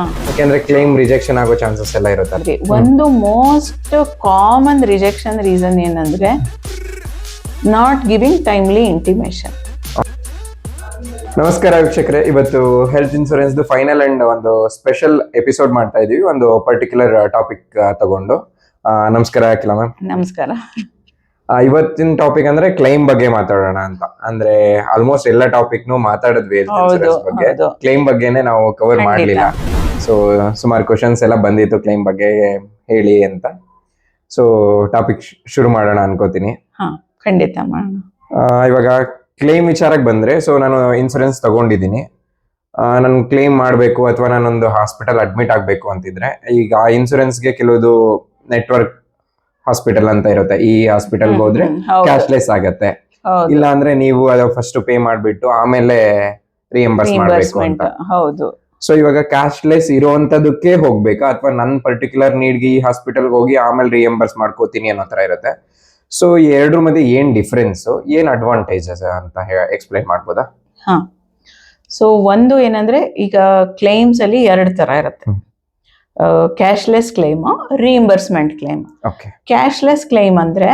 ಯಾಕೆಂದ್ರೆ claim rejection ಆಗೋ chances ಎಲ್ಲ ಇರುತ್ತೆ. ಒಂದು ಮೋಸ್ಟ್ ಕಾಮನ್ ರಿಜೆಕ್ಷನ್ ರೀಸನ್ ಏನಂದ್ರೆ ನಾಟ್ ಗಿವಿಂಗ್ ಟೈಮ್ಲಿ ಇಂಟಿಮೇಷನ್ ನಮಸ್ಕಾರ ವೀಕ್ಷಕರೇ ಇವತ್ತು ಹೆಲ್ತ್ ಇನ್ಸೂರೆನ್ಸ್ ಫೈನಲ್ ಅಂಡ್ ಒಂದು ಸ್ಪೆಷಲ್ ಎಪಿಸೋಡ್ ಮಾಡ್ತಾ ಇದೀವಿ. ಒಂದು ಪರ್ಟಿಕ್ಯುಲರ್ ಟಾಪಿಕ್ ತಗೊಂಡು. ನಮಸ್ಕಾರ ಅಖಿಲ ಮ್ಯಾಮ್ ನಮಸ್ಕಾರ. ಇವತ್ತಿನ ಟಾಪಿಕ್ ಅಂದ್ರೆ ಕ್ಲೈಮ್ ಬಗ್ಗೆ ಮಾತಾಡೋಣ ಅಂತ. ಅಂದ್ರೆ ಆಲ್ಮೋಸ್ಟ್ ಎಲ್ಲ ಟಾಪಿಕ್ ನು ಮಾತಾಡಿದ್ವಿ ಬಗ್ಗೆ. ಕ್ಲೈಮ್ ಬಗ್ಗೆನೆ ನಾವು ಕವರ್. ಮಾಡ್ಲಿಲ್ಲ. ಸೊ ಸುಮಾರು ಕ್ವಶನ್ಸ್ ಎಲ್ಲ ಬಂದಿತ್ತು ಕ್ಲೈಮ್ ಬಗ್ಗೆ ಹೇಳಿ ಅಂತ. ಸೊ ಟಾಪಿಕ್ ಶುರು ಮಾಡೋಣ ಅನ್ಕೋತೀನಿ. ಹಾ ಖಂಡಿತ ಮಾಡೋಣ. ಇವಾಗ ಕ್ಲೇಮ್ ವಿಚಾರಕ್ಕೆ ಬಂದ್ರೆ ಸೊ ನಾನು ಇನ್ಸೂರೆನ್ಸ್ ತಗೊಂಡಿದ್ದೀನಿ. ನಾನು ಕ್ಲೇಮ್ ಮಾಡಬೇಕು ಅಥವಾ ನಾನೊಂದು ಹಾಸ್ಪಿಟಲ್ ಅಡ್ಮಿಟ್ ಆಗಬೇಕು ಅಂತಿದ್ರೆ ಈಗ ಆ ಇನ್ಸೂರೆನ್ಸ್ಗೆ ಕೆಲವುದು ನೆಟ್ವರ್ಕ್ ಹಾಸ್ಪಿಟಲ್ ಅಂತ ಇರುತ್ತೆ. ಈ ಹಾಸ್ಪಿಟಲ್ಗೆ ಹೋದ್ರೆ. ಕ್ಯಾಶ್ಲೆಸ್ ಆಗತ್ತೆ. ಇಲ್ಲ ಅಂದ್ರೆ ನೀವು ಅದು ಫಸ್ಟ್ ಪೇ ಮಾಡಿಬಿಟ್ಟು ಆಮೇಲೆ ರಿಯಂಬರ್ಸ್ ಮಾಡಬೇಕು ಅಂತ. ಹೌದು. ಸೊ ಇವಾಗ ಕ್ಯಾಶ್ಲೆಸ್ ಇರುವಂತದಕ್ಕೆ ಹೋಗ್ಬೇಕಾ? ಅಥವಾ ನನ್ನ ಪರ್ಟಿಕ್ಯುಲರ್ ನೀಡ್ಗೆ ಈ ಹಾಸ್ಪಿಟಲ್ಗೆ ಹೋಗಿ ಆಮೇಲೆ ರಿಯಂಬರ್ಸ್ ಮಾಡ್ಕೋತೀನಿ ಅನ್ನೋ ತರ ಇರುತ್ತೆ. ಸೊ ಈ ಎರಡ್ರ ಮಧ್ಯೆ ಏನ್ ಡಿಫ್ರೆನ್ಸ್ ಏನ್ ಅಡ್ವಾಂಟೇಜಸ್ ಅಂತ ಎಕ್ಸ್ಪ್ಲೈನ್ ಮಾಡ್ಬೋದಾ? ಹಾ. ಸೊ ಒಂದು ಏನಂದ್ರೆ ಈಗ ಕ್ಲೈಮ್ಸ್ ಅಲ್ಲಿ ಎರಡು ತರ ಇರುತ್ತೆ. Cashless claim reimbursement claim okay cashless claim ಅಂದ್ರೆ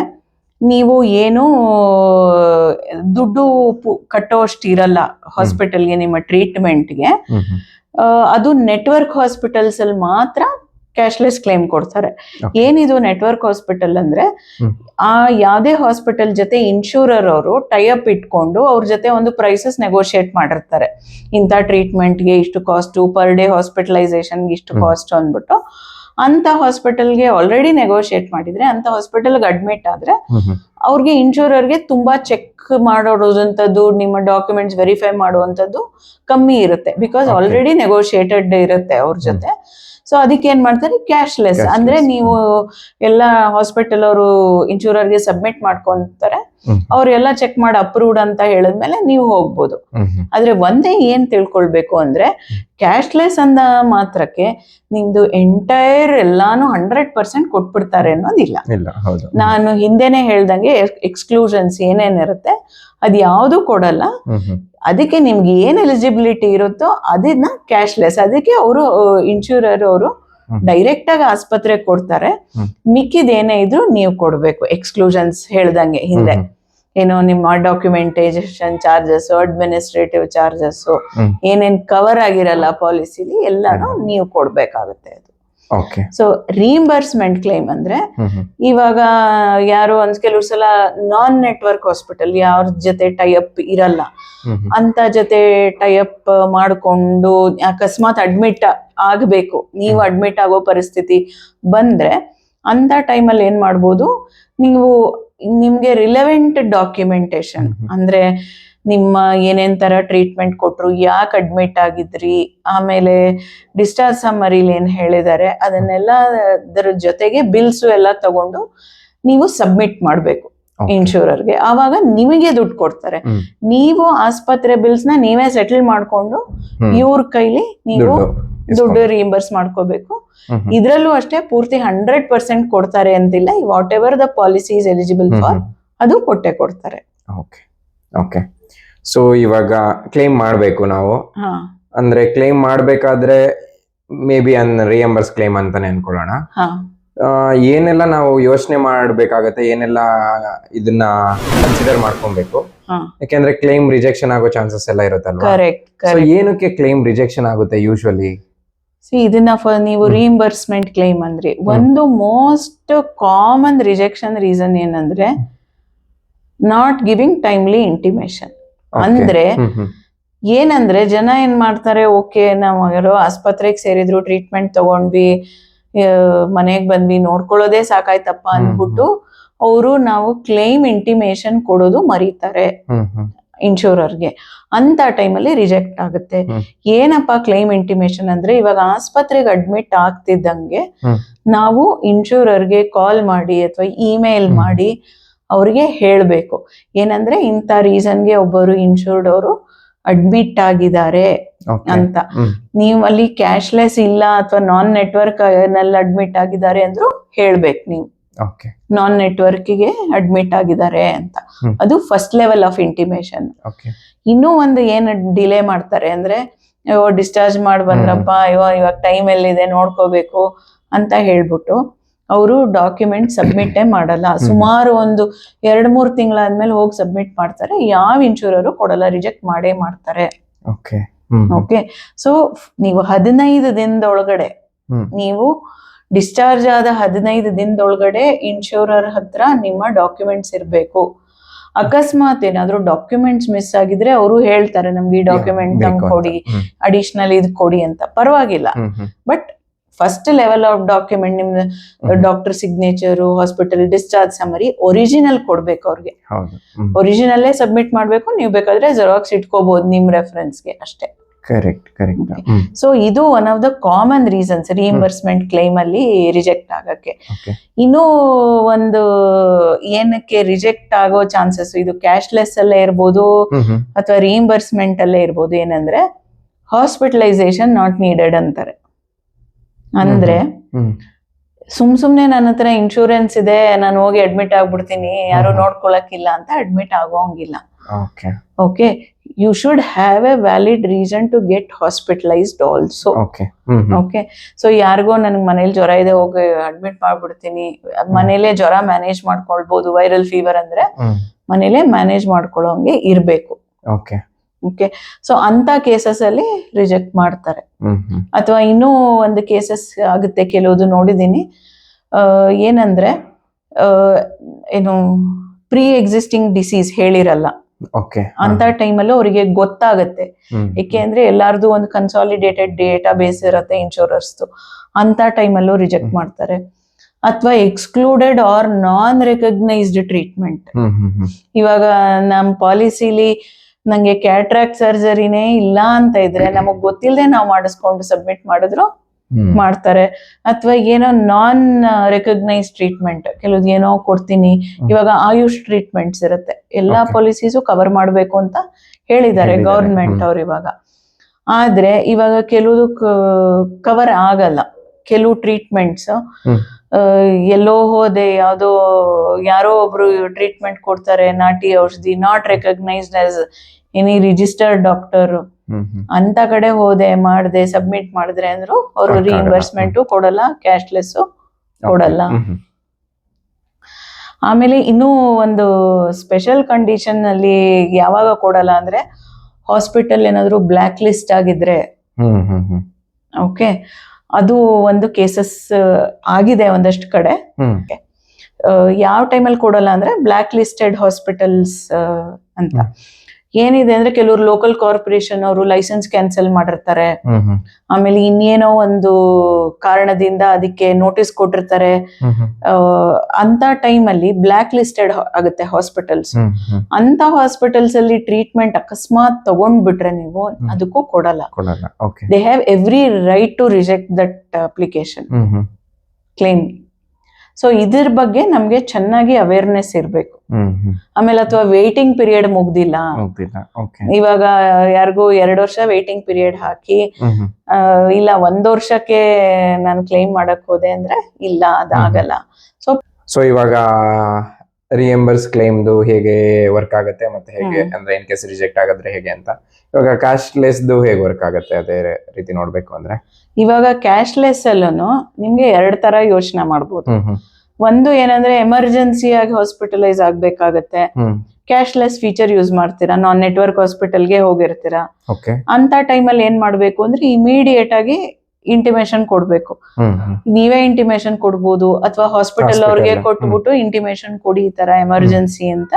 ನೀವು ಏನು ದುಡ್ಡು ಕಟ್ಟೋಷ್ಟಿರಲ್ಲ ಹಾಸ್ಪಿಟಲ್ಗೆ ನಿಮ್ಮ ಟ್ರೀಟ್ಮೆಂಟ್ಗೆ ಅದು ನೆಟ್ವರ್ಕ್ ಹಾಸ್ಪಿಟಲ್ಸ್ ಅಲ್ಲಿ ಮಾತ್ರ ಕ್ಯಾಶ್ಲೆಸ್ ಕ್ಲೇಮ್ ಕೊಡ್ತಾರೆ. ಏನಿದು ನೆಟ್ವರ್ಕ್ ಹಾಸ್ಪಿಟಲ್ ಅಂದ್ರೆ ಆ ಯಾವ್ದೇ ಹಾಸ್ಪಿಟಲ್ ಜೊತೆ ಇನ್ಶೂರರ್ ಅವರು ಟೈಅಪ್ ಇಟ್ಕೊಂಡು ಅವ್ರ ಜೊತೆ ಒಂದು ಪ್ರೈಸಸ್ ನೆಗೋಷಿಯೇಟ್ ಮಾಡಿರ್ತಾರೆ. ಇಂಥ ಟ್ರೀಟ್ಮೆಂಟ್ಗೆ ಇಷ್ಟು ಕಾಸ್ಟ್ ಪರ್ ಡೇ ಹಾಸ್ಪಿಟಲೈಸೇಷನ್ಗೆ ಇಷ್ಟು ಕಾಸ್ಟ್ ಅಂದ್ಬಿಟ್ಟು. ಅಂತ ಹಾಸ್ಪಿಟಲ್ಗೆ ಆಲ್ರೆಡಿ ನೆಗೋಷಿಯೇಟ್ ಮಾಡಿದ್ರೆ ಅಂತ ಹಾಸ್ಪಿಟಲ್ಗೆ ಅಡ್ಮಿಟ್ ಆದ್ರೆ ಅವ್ರಿಗೆ ಇನ್ಶೂರರ್ಗೆ ತುಂಬಾ ಚೆಕ್ ಮಾಡೋದಂಥದ್ದು ನಿಮ್ಮ ಡಾಕ್ಯುಮೆಂಟ್ಸ್ ವೆರಿಫೈ ಮಾಡುವಂಥದ್ದು ಕಮ್ಮಿ ಇರುತ್ತೆ. ಬಿಕಾಸ್. ಆಲ್ರೆಡಿ ನೆಗೋಷಿಯೇಟೆಡ್ ಇರುತ್ತೆ ಅವ್ರ ಜೊತೆ. ಸೊ ಅದಕ್ಕೆ ಏನ್ ಮಾಡ್ತಾರೆ? ಕ್ಯಾಶ್ಲೆಸ್. ಅಂದ್ರೆ ನೀವು ಎಲ್ಲ ಹಾಸ್ಪಿಟಲ್ ಅವರು ಇನ್ಶೂರರ್ಗೆ ಸಬ್ಮಿಟ್ ಮಾಡ್ಕೊಂತಾರೆ. ಅವ್ರೆಲ್ಲ ಚೆಕ್ ಮಾಡಿ ಅಪ್ರೂವ್ಡ್ ಅಂತ ಹೇಳಿದ್ಮೇಲೆ ನೀವು ಹೋಗ್ಬೋದು. ಆದ್ರೆ ಒಂದೇ ಏನ್ ತಿಳ್ಕೊಳ್ಬೇಕು ಅಂದ್ರೆ ಕ್ಯಾಶ್ಲೆಸ್ ಅಂದ ಮಾತ್ರಕ್ಕೆ ನಿಮ್ದು ಎಂಟೈರ್ ಎಲ್ಲಾನು ಹಂಡ್ರೆಡ್ ಪರ್ಸೆಂಟ್ ಕೊಟ್ಬಿಡ್ತಾರೆ ಅನ್ನೋದಿಲ್ಲ. ನಾನು ಹಿಂದೆನೆ ಹೇಳ್ದಂಗೆ ಎಕ್ಸ್ಕ್ಲೂಷನ್ಸ್ ಏನೇನಿರುತ್ತೆ ಅದು ಯಾವುದು ಕೊಡಲ್ಲ ಅದಕ್ಕೆ ನಿಮ್ಗೆ ಏನ್ ಎಲಿಜಿಬಿಲಿಟಿ ಇರುತ್ತೋ ಅದನ್ನ ಕ್ಯಾಶ್ಲೆಸ್ ಅದಕ್ಕೆ ಅವರು ಇನ್ಶೂರರ್ ಅವರು. ಡೈರೆಕ್ಟ್ ಆಗಿ ಆಸ್ಪತ್ರೆ ಕೊಡ್ತಾರೆ. ಮಿಕ್ಕಿದ ಏನೇ ಇದ್ರು ನೀವು ಕೊಡ್ಬೇಕು ಎಕ್ಸ್ಕ್ಲೂಷನ್ಸ್ ಹೇಳ್ದಂಗೆ ಹಿಂದೆ ಏನೋ ನಿಮ್ಮ ಡಾಕ್ಯುಮೆಂಟೇಶನ್ ಚಾರ್ಜಸ್ ಅಡ್ಮಿನಿಸ್ಟ್ರೇಟಿವ್ ಚಾರ್ಜಸ್. ಏನೇನ್ ಕವರ್ ಆಗಿರಲ್ಲ ಪಾಲಿಸಿಲಿ ಎಲ್ಲಾನು ನೀವು ಕೊಡ್ಬೇಕಾಗುತ್ತೆ ಅದು ಸೊ ರೀಂಬರ್ಸ್ಮೆಂಟ್ ಕ್ಲೈಮ್ ಅಂದ್ರೆ ಇವಾಗ ಯಾರು ಒಂದ್ ಕೆಲವು ಸಲ ನಾನ್ ನೆಟ್ವರ್ಕ್ ಹಾಸ್ಪಿಟಲ್ ಯಾರ ಜೊತೆ ಟೈಅಪ್ ಇರಲ್ಲ. ಅಂತ ಜೊತೆ ಟೈಅಪ್ ಮಾಡ್ಕೊಂಡು ಅಕಸ್ಮಾತ್ ಅಡ್ಮಿಟ್ ಆಗಬೇಕು. ನೀವು ಅಡ್ಮಿಟ್ ಆಗೋ ಪರಿಸ್ಥಿತಿ ಬಂದ್ರೆ ಅಂತ ಟೈಮಲ್ಲಿ ಏನ್ ಮಾಡ್ಬೋದು? ನೀವು ನಿಮ್ಗೆ ರಿಲೆವೆಂಟ್ ಡಾಕ್ಯುಮೆಂಟೇಶನ್. ಅಂದ್ರೆ ನಿಮ್ಮ ಏನೇನ್ ತರ ಟ್ರೀಟ್ಮೆಂಟ್ ಕೊಟ್ರು ಯಾಕೆ ಅಡ್ಮಿಟ್ ಆಗಿದ್ರಿ ಆಮೇಲೆ ಡಿಸ್ಚಾರ್ಜ್ ಸಮ್ಮರಿಲಿ ಏನ್ ಹೇಳಿದ್ದಾರೆ ಅದನ್ನೆಲ್ಲ ಅದರ ಜೊತೆಗೆ ಬಿಲ್ಸ್ ಎಲ್ಲ ತಗೊಂಡು ನೀವು ಸಬ್ಮಿಟ್ ಮಾಡ್ಬೇಕು ಇನ್ಶೂರರ್ಗೆ ಆವಾಗ ನಿಮಗೆ ದುಡ್ಡು ಕೊಡ್ತಾರೆ. ನೀವು ಆಸ್ಪತ್ರೆ ಬಿಲ್ಸ್ನ ನೀವೇ ಸೆಟಲ್ ಮಾಡ್ಕೊಂಡು ಇವ್ರ ಕೈಲಿ ನೀವು ದುಡ್ಡು ರಿಇಂಬರ್ಸ್ ಮಾಡ್ಕೋಬೇಕು. ಇದ್ರಲ್ಲೂ ಅಷ್ಟೇ ಪೂರ್ತಿ ಹಂಡ್ರೆಡ್ ಪರ್ಸೆಂಟ್ ಕೊಡ್ತಾರೆ ಅಂತಿಲ್ಲ. Whatever the policy is eligible for ಅದು ಕೊಟ್ಟೆ ಕೊಡ್ತಾರೆ. ಓಕೆ ಓಕೆ ಸೊ ಇವಾಗ ಕ್ಲೇಮ್ ಮಾಡಬೇಕು ನಾವು. ಅಂದ್ರೆ ಕ್ಲೇಮ್ ಮಾಡಬೇಕಾದ್ರೆ maybe an reimburse claim ಅಂತಾನೆ ಅನ್ಕೊಳ್ಳೋಣ. ಏನೆಲ್ಲ ನಾವು ಯೋಚನೆ ಮಾಡಬೇಕಾಗತ್ತೆ ಏನೆಲ್ಲ ಇದನ್ನ ಕನ್ಸಿಡರ್ ಮಾಡ್ಕೊಬೇಕು. ಯಾಕೆಂದ್ರೆ ಕ್ಲೇಮ್ ರಿಜೆಕ್ಷನ್ ಆಗೋ ಚಾನ್ಸಸ್ ಎಲ್ಲ ಇರುತ್ತಲ್ವಾ? ಸೊ ಏನಕ್ಕೆ ಕ್ಲೇಮ್ ರಿಜೆಕ್ಷನ್ ಆಗುತ್ತೆ ಯೂಶುವಲಿ ಸಿ ಇದನ್ನ ನೀವು. ರಿಇಂಬರ್ಸ್ಮೆಂಟ್ ಕ್ಲೈಮ್ ಅಂದ್ರೆ ಒಂದು ಮೋಸ್ಟ್ ಕಾಮನ್ ರಿಜೆಕ್ಷನ್ ರೀಸನ್ ಏನಂದ್ರೆ ನಾಟ್ ಗಿವಿಂಗ್ ಟೈಮ್ಲಿ ಇಂಟಿಮೇಷನ್ ಅಂದ್ರೆ ಏನಂದ್ರೆ ಜನ ಏನ್ ಮಾಡ್ತಾರೆ ಓಕೆ ನಾವು ಆಸ್ಪತ್ರೆಗೆ ಸೇರಿದ್ರು ಟ್ರೀಟ್ಮೆಂಟ್ ತಗೊಂಡ್ವಿ ಮನೆಗೆ ಬಂದ್ವಿ ನೋಡ್ಕೊಳ್ಳೋದೇ ಸಾಕಾಯ್ತಪ್ಪ ಅಂದ್ಬಿಟ್ಟು ಅವರು ನಾವು ಕ್ಲೇಮ್ ಇಂಟಿಮೇಷನ್ ಕೊಡೋದು ಮರೀತಾರೆ ಇನ್ಶೂರರ್ಗೆ ಅಂತ ಟೈಮಲ್ಲಿ ರಿಜೆಕ್ಟ್ ಆಗುತ್ತೆ. ಏನಪ್ಪ ಕ್ಲೈಮ್ ಇಂಟಿಮೇಷನ್ ಅಂದ್ರೆ ಇವಾಗ ಆಸ್ಪತ್ರೆಗೆ ಅಡ್ಮಿಟ್ ಆಗ್ತಿದ್ದಂಗೆ ನಾವು ಇನ್ಶೂರರ್ಗೆ ಕಾಲ್ ಮಾಡಿ ಅಥವಾ ಇಮೇಲ್ ಮಾಡಿ ಅವ್ರಿಗೆ ಹೇಳಬೇಕು. ಏನಂದ್ರೆ ಇಂಥ ರೀಸನ್ಗೆ ಒಬ್ಬರು ಇನ್ಶೂರ್ಡ್ ಅವರು ಅಡ್ಮಿಟ್ ಆಗಿದ್ದಾರೆ ಅಂತ. ನೀವು ಅಲ್ಲಿ ಕ್ಯಾಶ್ಲೆಸ್ ಇಲ್ಲ ಅಥವಾ ನಾನ್ ನೆಟ್ವರ್ಕ್ನಲ್ಲಿ ಅಡ್ಮಿಟ್ ಆಗಿದ್ದಾರೆ ಅಂದ್ರು ಹೇಳ್ಬೇಕು ನೀವು. ನಾನ್ ನಾನ್ ನೆಟ್ವರ್ಕ್ಗೆ ಅಡ್ಮಿಟ್ ಆಗಿದ್ದಾರೆ ಅಂತ. ಅದು first level of intimation okay ಇನ್ನೂ ಒಂದು ಏನ್ ಡಿಲೇ ಮಾಡ್ತಾರೆ ಅಂದ್ರೆ ಅಯ್ಯೋ ಡಿಸ್ಚಾರ್ಜ್ ಮಾಡಿ ಬಂದ್ರಪ್ಪ ಅಯ್ಯೋ ಇವಾಗ ಟೈಮ್ ಎಲ್ಲಿದೆ ನೋಡ್ಕೋಬೇಕು ಅಂತ ಹೇಳ್ಬಿಟ್ಟು ಅವರು ಡಾಕ್ಯುಮೆಂಟ್ ಸಬ್ಮಿಟೇ ಮಾಡಲ್ಲ. ಸುಮಾರು ಒಂದು ಎರಡು ಮೂರು ತಿಂಗಳಾದ್ಮೇಲೆ ಹೋಗಿ ಸಬ್ಮಿಟ್ ಮಾಡ್ತಾರೆ. ಯಾವ ಇನ್ಶೂರರು ಕೊಡಲ್ಲ ರಿಜೆಕ್ಟ್ ಮಾಡೇ ಮಾಡ್ತಾರೆ. ಓಕೆ ಓಕೆ ಸೊ ನೀವು ಹದಿನೈದು ದಿನದೊಳಗಡೆ ನೀವು ಡಿಸ್ಚಾರ್ಜ್ ಆದ ಹದಿನೈದು ದಿನದೊಳಗಡೆ ಇನ್ಶೂರರ್ ಹತ್ರ ನಿಮ್ಮ ಡಾಕ್ಯುಮೆಂಟ್ಸ್ ಇರಬೇಕು. ಅಕಸ್ಮಾತ್ ಏನಾದ್ರು ಡಾಕ್ಯುಮೆಂಟ್ಸ್ ಮಿಸ್ ಆಗಿದ್ರೆ ಅವರು ಹೇಳ್ತಾರೆ ನಮ್ಗೆ ಈ ಡಾಕ್ಯುಮೆಂಟ್ ನಮ್ಗೆ ಕೊಡಿ. ಅಡಿಷನಲ್ ಇದು ಕೊಡಿ ಅಂತ. ಪರವಾಗಿಲ್ಲ. But first level of document ನಿಮ್ದು doctor signature hospital discharge summary original ಕೊಡ್ಬೇಕು ಅವ್ರಿಗೆ. ಒರಿಜಿನಲ್ಲೇ ಸಬ್ಮಿಟ್ ಮಾಡ್ಬೇಕು ನೀವು ಬೇಕಾದ್ರೆ ಜೆರಾಕ್ಸ್ ಇಟ್ಕೋಬಹುದು ನಿಮ್ ರೆಫರೆನ್ಸ್ಗೆ ಅಷ್ಟೇ. ಕರೆಕ್ಟ್ ಕರೆಕ್ಟ್ ಸೊ ಇದು one of the common reasons reimbursement claim ಅಲ್ಲಿ ರಿಜೆಕ್ಟ್ ಆಗಕ್ಕೆ. ಇನ್ನೂ ಒಂದು ಏನಕ್ಕೆ ರಿಜೆಕ್ಟ್ ಆಗೋ ಚಾನ್ಸಸ್ ಇದು ಕ್ಯಾಶ್ಲೆಸ್ ಅಲ್ಲೇ ಇರ್ಬೋದು ಅಥವಾ ರಿಇಂಬರ್ಸ್ಮೆಂಟ್ ಅಲ್ಲೇ ಇರ್ಬೋದು ಏನಂದ್ರೆ ಹಾಸ್ಪಿಟಲೈಸೇಷನ್ ನಾಟ್ ನೀಡೆಡ್ ಅಂತಾರೆ. ಅಂದ್ರೆ ಸುಮ್ ಸುಮ್ನೆ ನನ್ನ ಹತ್ರ ಇನ್ಶೂರೆನ್ಸ್ ಇದೆ ನಾನು ಹೋಗಿ ಅಡ್ಮಿಟ್ ಆಗ್ಬಿಡ್ತೀನಿ ಯಾರು. ನೋಡ್ಕೊಳಕ್ಕಿಲ್ಲ ಅಂತ ಅಡ್ಮಿಟ್ ಆಗೋಂಗಿಲ್ಲ. Okay you should have a valid reason to get hospitalized also okay so ಯಾರಿಗೋ ನನಗೆ ಮನೇಲಿ ಜ್ವರ ಇದೆ ಹೋಗಿ ಅಡ್ಮಿಟ್ ಮಾಡ್ಬಿಡ್ತೀನಿ. ಮನೇಲೆ ಜ್ವರ ಮ್ಯಾನೇಜ್ ಮಾಡ್ಕೊಳ್ಬಹುದು ವೈರಲ್ ಫೀವರ್ ಅಂದ್ರೆ ಮನೇಲೆ ಮ್ಯಾನೇಜ್ ಮಾಡ್ಕೊಳ್ಳೋಂಗೆ ಇರಬೇಕು. ಓಕೆ ಓಕೆ ಸೊ ಅಂತ ಕೇಸಸ್ ಅಲ್ಲಿ ರಿಜೆಕ್ಟ್ ಮಾಡ್ತಾರೆ. ಅಥವಾ ಇನ್ನೂ ಒಂದು ಕೇಸಸ್ ಆಗುತ್ತೆ ಕೆಲವುದು ನೋಡಿದೀನಿ ಆ, ಏನಂದ್ರೆ ಏನು ಪ್ರೀ ಎಕ್ಸಿಸ್ಟಿಂಗ್ ಡಿಸೀಸ್ ಹೇಳಿರಲ್ಲ ಓಕೆ ಅಂತ ಟೈಮಲ್ಲೂ ಅವರಿಗೆ ಗೊತ್ತಾಗತ್ತೆ. ಏಕೆಂದ್ರೆ ಎಲ್ಲಾರ್ದು ಒಂದು ಕನ್ಸಾಲಿಡೇಟೆಡ್ ಡೇಟಾ ಬೇಸ್ ಇರುತ್ತೆ ಇನ್ಶೂರರ್ಸ್ದು ಅಂತ ಟೈಮಲ್ಲೂ ರಿಜೆಕ್ಟ್ ಮಾಡ್ತಾರೆ. ಅಥವಾ excluded or non recognized treatment ಇವಾಗ ನಮ್ ಪಾಲಿಸಿಲಿ ನಂಗೆ ಕ್ಯಾಟ್ರಾಕ್ಟ್ ಸರ್ಜರಿನೇ ಇಲ್ಲ ಅಂತ ಇದ್ರೆ ನಮಗ್ ಗೊತ್ತಿಲ್ಲದೆ ನಾವು ಮಾಡಿಸ್ಕೊಂಡು ಸಬ್ಮಿಟ್ ಮಾಡಿದ್ರು ಮಾಡ್ತಾರೆ. ಅಥವಾ ಏನೋ ನಾನ್ ರೆಕಗ್ನೈಸ್ ಟ್ರೀಟ್ಮೆಂಟ್ ಕೆಲವ್ದು ಏನೋ ಕೊಡ್ತೀನಿ. ಇವಾಗ ಆಯುಷ್ ಟ್ರೀಟ್ಮೆಂಟ್ಸ್ ಇರುತ್ತೆ. ಎಲ್ಲಾ. ಪಾಲಿಸೀಸು ಕವರ್ ಮಾಡ್ಬೇಕು ಅಂತ ಹೇಳಿದ್ದಾರೆ ಗವರ್ಮೆಂಟ್. ಅವ್ರು ಇವಾಗ. ಆದ್ರೆ ಇವಾಗ ಕೆಲವು ಕವರ್ ಆಗಲ್ಲ. ಕೆಲವು ಟ್ರೀಟ್ಮೆಂಟ್ಸ್. ಎಲ್ಲೋ ಹೋದೆ ಯಾವುದೋ ಯಾರೋ ಒಬ್ರು ಟ್ರೀಟ್ಮೆಂಟ್ ಕೊಡ್ತಾರೆ ನಾಟಿ ಔಷಧಿ not recognized as any registered doctor ಅಂತ ಕಡೆ ಹೋದೆ ಮಾಡಿದೆ ಸಬ್ಮಿಟ್ ಮಾಡಿದ್ರೆ ಅಂದ್ರು ಅವರು. ರಿಇಂಬರ್ಸ್ಮೆಂಟ್ ಕೊಡಲ್ಲ ಕ್ಯಾಶ್ಲೆಸ್ ಕೊಡಲ್ಲ. ಆಮೇಲೆ ಇನ್ನೂ ಒಂದು ಸ್ಪೆಷಲ್ ಕಂಡೀಷನ್ ಅಲ್ಲಿ ಯಾವಾಗ ಕೊಡಲ್ಲ ಅಂದ್ರೆ ಹಾಸ್ಪಿಟಲ್ ಏನಾದ್ರು ಬ್ಲ್ಯಾಕ್ ಲಿಸ್ಟ್ ಆಗಿದ್ರೆ ಓಕೆ ಅದು ಒಂದು ಕೇಸಸ್ ಆಗಿದೆ ಒಂದಷ್ಟು ಕಡೆ. ಯಾವ ಟೈಮಲ್ಲಿ ಕೊಡಲ್ಲ ಅಂದ್ರೆ ಬ್ಲ್ಯಾಕ್ ಲಿಸ್ಟೆಡ್ ಹಾಸ್ಪಿಟಲ್ಸ್ ಅಂತ. ಏನಿದೆ ಅಂದ್ರೆ ಕೆಲವರು ಲೋಕಲ್ ಕಾರ್ಪೊರೇಷನ್ ಅವರು ಲೈಸೆನ್ಸ್ ಕ್ಯಾನ್ಸಲ್ ಮಾಡಿರ್ತಾರೆ. ಆಮೇಲೆ ಇನ್ನೇನೋ ಒಂದು ಕಾರಣದಿಂದ ಅದಕ್ಕೆ ನೋಟಿಸ್ ಕೊಟ್ಟಿರ್ತಾರೆ. ಅಂತ ಟೈಮ್ ಅಲ್ಲಿ ಬ್ಲ್ಯಾಕ್ ಲಿಸ್ಟೆಡ್ ಆಗುತ್ತೆ ಹಾಸ್ಪಿಟಲ್ಸ್ ಅಂತ ಹಾಸ್ಪಿಟಲ್ಸ್ ಅಲ್ಲಿ ಟ್ರೀಟ್ಮೆಂಟ್ ಅಕಸ್ಮಾತ್ ತಗೊಂಡ್ಬಿಟ್ರೆ ನೀವು ಅದಕ್ಕೂ ಕೊಡಲ್ಲ. They have every right to reject that application claim so ಇದ್ರ ಬಗ್ಗೆ ನಮ್ಗೆ ಚೆನ್ನಾಗಿ ಅವೇರ್ನೆಸ್ ಇರಬೇಕು. ಆಮೇಲೆ ಅಥವಾ ವೇಟಿಂಗ್ ಪೀರಿಯಡ್ ಮುಗ್ದಿಲ್ಲ. ಇವಾಗ ಯಾರಿಗೂ ಎರಡು ವರ್ಷ ವೇಟಿಂಗ್ ಪೀರಿಯಡ್ ಹಾಕಿ ಇಲ್ಲ ಒಂದ್ ವರ್ಷಕ್ಕೆ ನಾನು ಕ್ಲೈಮ್ ಮಾಡಕ್ ಹೋದೆ ಅಂದ್ರೆ ಇಲ್ಲ ಅದಾಗಲ್ಲ. ಸೊ ಸೊ ಇವಾಗ ರಿಯಂಬರ್ಸ್ ಕ್ಲೈಮ್ದು ಹೇಗೆ ವರ್ಕ್ ಆಗುತ್ತೆ ಮತ್ತೆ ಹೇಗೆ ಅಂದ್ರೆ ಇನ್ ಕೇಸ್ ರಿಜೆಕ್ಟ್ ಆಗಿದ್ರೆ ಹೇಗೆ ಅಂತ? ಇವಾಗ ಕ್ಯಾಶ್ಲೆಸ್ದು ಹೇಗ್ ವರ್ಕ್ ಆಗುತ್ತೆ ಅದೇ ರೀತಿ ನೋಡ್ಬೇಕು ಅಂದ್ರೆ? ಇವಾಗ ಕ್ಯಾಶ್ಲೆಸ್ ಅಲ್ಲೂ ನಿಮ್ಗೆ ಎರಡ್ ತರ ಯೋಚನೆ ಮಾಡ್ಬೋದು. ಒಂದು ಏನಂದ್ರೆ ಎಮರ್ಜೆನ್ಸಿ ಆಗಿ ಹಾಸ್ಪಿಟಲೈಸ್ ಆಗ್ಬೇಕಾಗತ್ತೆ. ಕ್ಯಾಶ್ಲೆಸ್ ಫೀಚರ್ ಯೂಸ್ ಮಾಡ್ತೀರಾ? ನಾನ್ ನೆಟ್ವರ್ಕ್ ಹಾಸ್ಪಿಟಲ್ಗೆ ಹೋಗಿರ್ತೀರಾ? ಅಂತ ಟೈಮಲ್ಲಿ ಏನ್ ಮಾಡ್ಬೇಕು ಅಂದ್ರೆ ಇಮಿಡಿಯೇಟ್ ಆಗಿ ಇಂಟಿಮೇಶನ್ ಕೊಡ್ಬೇಕು. ನೀವೇ ಇಂಟಿಮೇಶನ್ ಕೊಡ್ಬೋದು ಅಥವಾ ಹಾಸ್ಪಿಟಲ್ ಅವ್ರಿಗೆ. ಕೊಟ್ಬಿಟ್ಟು ಇಂಟಿಮೇಶನ್ ಕೊಡಿ ಈ ತರ ಎಮರ್ಜೆನ್ಸಿ ಅಂತ.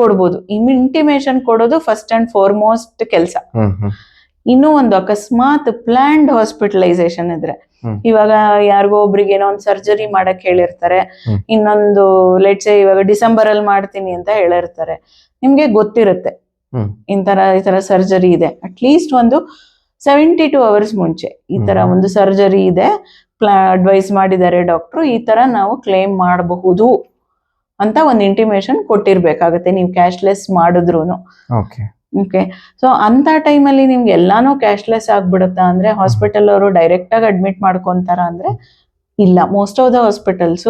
ಕೊಡ್ಬೋದು. ಇಂಟಿಮೇಷನ್ ಕೊಡೋದು ಫಸ್ಟ್ ಅಂಡ್ ಫಾರ್ಮೋಸ್ಟ್ ಕೆಲಸ. ಇನ್ನು ಒಂದು ಅಕಸ್ಮಾತ್ ಪ್ಲಾನ್ಡ್ ಹಾಸ್ಪಿಟಲೈಸೇಷನ್ ಇದ್ರೆ. ಇವಾಗ ಯಾರಿಗೋ ಒಬ್ರಿಗೆ ಏನೋ ಒಂದು ಸರ್ಜರಿ ಮಾಡಕ್ ಹೇಳಿರ್ತಾರೆ. ಇನ್ನೊಂದು ಲೆಟ್ಸೆ ಇವಾಗ ಡಿಸೆಂಬರ್ ಅಲ್ಲಿ ಮಾಡ್ತೀನಿ ಅಂತ ಹೇಳಿರ್ತಾರೆ. ನಿಮ್ಗೆ ಗೊತ್ತಿರುತ್ತೆ. ಇಂತರ ಈ ತರ ಈ ತರ ಸರ್ಜರಿ ಇದೆ. ಅಟ್ಲೀಸ್ಟ್ ಒಂದು ಸೆವೆಂಟಿ ಟು ಅವರ್ಸ್ ಮುಂಚೆ ಈ ತರ ಒಂದು ಸರ್ಜರಿ ಇದೆ. ಅಡ್ವೈಸ್ ಮಾಡಿದ್ದಾರೆ ಡಾಕ್ಟರ್. ಈ ತರ ನಾವು ಕ್ಲೇಮ್ ಮಾಡಬಹುದು. ಅಂತ ಒಂದು ಇಂಟಿಮೇಶನ್ ಕೊಟ್ಟಿರ್ಬೇಕಾಗತ್ತೆ. ನೀವು ಕ್ಯಾಶ್ಲೆಸ್ ಮಾಡಿದ್ರು ಓಕೆ ಸೊ ಅಂತ ಟೈಮಲ್ಲಿ ನಿಮ್ಗೆ ಎಲ್ಲಾನು ಕ್ಯಾಶ್ಲೆಸ್ ಆಗ್ಬಿಡುತ್ತಾ ಅಂದ್ರೆ ಹಾಸ್ಪಿಟಲ್ ಅವರು ಡೈರೆಕ್ಟ್ ಆಗಿ ಅಡ್ಮಿಟ್ ಮಾಡ್ಕೊಂತಾರ ಅಂದ್ರೆ ಇಲ್ಲ. ಮೋಸ್ಟ್ ಆಫ್ ದ ಹಾಸ್ಪಿಟಲ್ಸ್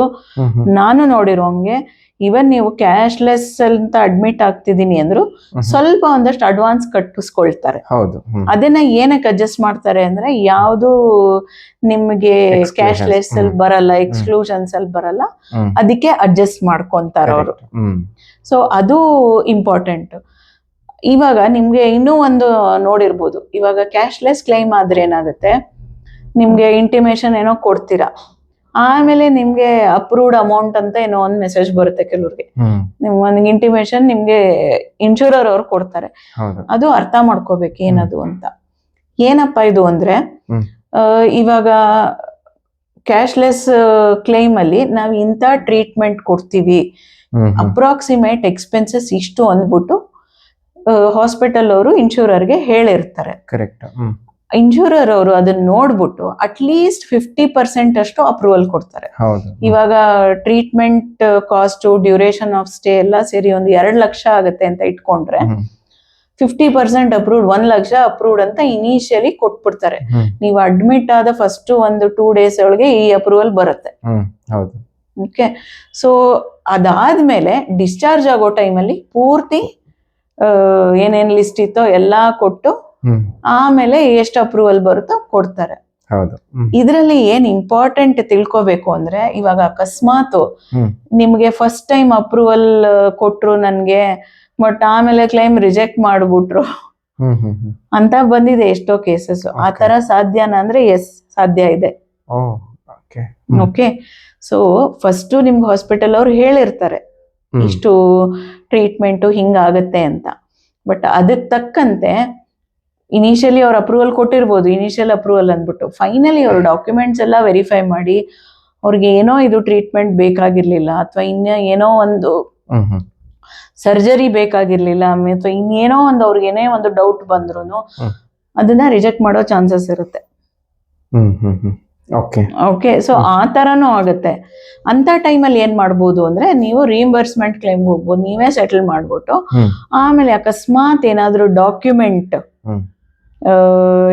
ನಾನು ನೋಡಿರೋಂಗೆ ಇವನ್ ನೀವು ಕ್ಯಾಶ್ಲೆಸ್ ಅಂತ ಅಡ್ಮಿಟ್ ಆಗ್ತಿದೀನಿ ಅಂದ್ರು ಸ್ವಲ್ಪ ಒಂದಷ್ಟು ಅಡ್ವಾನ್ಸ್ ಕಟ್ಟಿಸ್ಕೊಳ್ತಾರೆ. ಹೌದು. ಅದನ್ನ ಏನಕ್ಕೆ ಅಡ್ಜಸ್ಟ್ ಮಾಡ್ತಾರೆ ಅಂದ್ರೆ ಯಾವುದು ನಿಮ್ಗೆ. ಕ್ಯಾಶ್ಲೆಸ್ ಅಲ್ಲಿ ಬರಲ್ಲ ಎಕ್ಸ್ಕ್ಲೂಷನ್ಸ್ ಅಲ್ಲಿ ಬರಲ್ಲ. ಅದಕ್ಕೆ ಅಡ್ಜಸ್ಟ್ ಮಾಡ್ಕೊಂತಾರ ಅವರು. ಸೊ ಅದು ಇಂಪಾರ್ಟೆಂಟ್ ಇವಾಗ ನಿಮ್ಗೆ ಇನ್ನೂ ಒಂದು ನೋಡಿರ್ಬೋದು. ಇವಾಗ ಕ್ಯಾಶ್ಲೆಸ್ ಕ್ಲೈಮ್ ಆದ್ರೆ ಏನಾಗುತ್ತೆ? ನಿಮ್ಗೆ ಇಂಟಿಮೇಶನ್ ಏನೋ ಕೊಡ್ತೀರಾ. ಆಮೇಲೆ ನಿಮ್ಗೆ ಅಪ್ರೂವ್ಡ್ ಅಮೌಂಟ್ ಅಂತ ಏನೋ ಒಂದ್ ಮೆಸೇಜ್ ಬರುತ್ತೆ ಕೆಲವ್ರಿಗೆ. ಒಂದ್ ಇಂಟಿಮೇಶನ್ ನಿಮ್ಗೆ ಇನ್ಶೂರರ್ ಅವ್ರು ಕೊಡ್ತಾರೆ. ಅದು ಅರ್ಥ ಮಾಡ್ಕೋಬೇಕು ಏನದು ಅಂತ. ಏನಪ್ಪ ಇದು ಅಂದ್ರೆ ಇವಾಗ ಕ್ಯಾಶ್ಲೆಸ್ ಕ್ಲೈಮ್ ಅಲ್ಲಿ ನಾವ್ ಇಂತ ಟ್ರೀಟ್ಮೆಂಟ್ ಕೊಡ್ತೀವಿ. ಅಪ್ರಾಕ್ಸಿಮೇಟ್ ಎಕ್ಸ್ಪೆನ್ಸಸ್ ಇಷ್ಟು ಅಂದ್ಬಿಟ್ಟು ಹಾಸ್ಪಿಟಲ್ ಅವರು ಇನ್ಶೂರರ್ಗೆ ಹೇಳಿರ್ತಾರೆ. ಕರೆಕ್ಟ್ ಇನ್ಶೂರರ್ ಅವರು ಅದನ್ನ ನೋಡ್ಬಿಟ್ಟು ಅಟ್ಲೀಸ್ಟ್ ಫಿಫ್ಟಿ ಪರ್ಸೆಂಟ್ ಅಷ್ಟು ಅಪ್ರೂವಲ್ ಕೊಡ್ತಾರೆ. ಇವಾಗ treatment cost duration of stay ಎಲ್ಲ ಸೇರಿ ಒಂದು ಎರಡು ಲಕ್ಷ ಆಗುತ್ತೆ ಅಂತ ಇಟ್ಕೊಂಡ್ರೆ. ಫಿಫ್ಟಿ ಪರ್ಸೆಂಟ್ ಅಪ್ರೂವ್ಡ್ ಒಂದ್ ಲಕ್ಷ ಅಪ್ರೂವ್ಡ್ ಅಂತ ಇನಿಷಿಯಲಿ ಕೊಟ್ಬಿಡ್ತಾರೆ. ನೀವು ಅಡ್ಮಿಟ್ ಆದ ಫಸ್ಟ್ ಒಂದು ಟೂ ಡೇಸ್ ಒಳಗೆ ಈ ಅಪ್ರೂವಲ್ ಬರುತ್ತೆ. ಓಕೆ ಸೊ ಅದಾದ್ಮೇಲೆ ಡಿಸ್ಚಾರ್ಜ್ ಆಗೋ ಟೈಮಲ್ಲಿ ಪೂರ್ತಿ ಏನೇನು ಏನೇನ್ ಲಿಸ್ಟ್ ಇತ್ತೋ ಎಲ್ಲಾ ಕೊಟ್ಟು ಆಮೇಲೆ ಎಷ್ಟು ಅಪ್ರೂವಲ್ ಬರುತ್ತೋ ಕೊಡ್ತಾರೆ. ಇದರಲ್ಲಿ ಏನ್ ಇಂಪಾರ್ಟೆಂಟ್ ತಿಳ್ಕೊಬೇಕು ಅಂದ್ರೆ ಇವಾಗ ಅಕಸ್ಮಾತ್ ನಿಮ್ಗೆ ಫಸ್ಟ್ ಟೈಮ್ ಅಪ್ರೂವಲ್ ಕೊಟ್ರು ನನ್ಗೆ ಬಟ್ ಆಮೇಲೆ ಕ್ಲೈಮ್ ರಿಜೆಕ್ಟ್ ಮಾಡ್ಬಿಟ್ರು. ಅಂತ ಬಂದಿದೆ ಎಷ್ಟೋ ಕೇಸಸ್ ಆ. ತರ ಸಾಧ್ಯನಾ ಅಂದ್ರೆ ಎಸ್ ಸಾಧ್ಯ ಇದೆ. ಓಕೆ ಓಕೆ ಸೊ ಫಸ್ಟ್ ನಿಮ್ಗೆ ಹಾಸ್ಪಿಟಲ್ ಅವ್ರು ಹೇಳಿರ್ತಾರೆ ಇಷ್ಟು ಟ್ರೀಟ್ಮೆಂಟು ಹಿಂಗಾಗತ್ತೆ ಅಂತ. ಬಟ್ ಅದಕ್ಕೆ ತಕ್ಕಂತೆ ಇನಿಷಿಯಲಿ ಅವ್ರು ಅಪ್ರೂವಲ್ ಕೊಟ್ಟಿರ್ಬೋದು ಇನಿಷಿಯಲ್ ಅಪ್ರೂವಲ್ ಅಂದ್ಬಿಟ್ಟು. ಫೈನಲಿ ಅವ್ರ ಡಾಕ್ಯುಮೆಂಟ್ಸ್ ಎಲ್ಲ ವೆರಿಫೈ ಮಾಡಿ ಅವ್ರಿಗೆ ಏನೋ ಇದು ಟ್ರೀಟ್ಮೆಂಟ್ ಬೇಕಾಗಿರ್ಲಿಲ್ಲ ಅಥವಾ ಇನ್ನ ಏನೋ ಒಂದು ಸರ್ಜರಿ ಬೇಕಾಗಿರ್ಲಿಲ್ಲ ಅಥವಾ ಇನ್ನೇನೋ ಒಂದು ಅವ್ರಿಗೆ ಏನೇ ಒಂದು ಡೌಟ್ ಬಂದ್ರು ಅದನ್ನ ರಿಜೆಕ್ಟ್ ಮಾಡೋ ಚಾನ್ಸಸ್ ಇರುತ್ತೆ. ಓಕೆ ಓಕೆ ಸೊ ಆ ತರನೂ ಆಗುತ್ತೆ. ಅಂತ ಟೈಮಲ್ಲಿ ಏನ್ ಮಾಡ್ಬೋದು ಅಂದ್ರೆ ನೀವು ರಿಇಂಬರ್ಸ್ಮೆಂಟ್ ಕ್ಲೈಮ್ ಹೋಗ್ಬೋದು ನೀವೇ ಸೆಟಲ್ ಮಾಡ್ಬಿಟ್ಟು ಆಮೇಲೆ ಅಕಸ್ಮಾತ್ ಏನಾದ್ರೂ ಡಾಕ್ಯುಮೆಂಟ್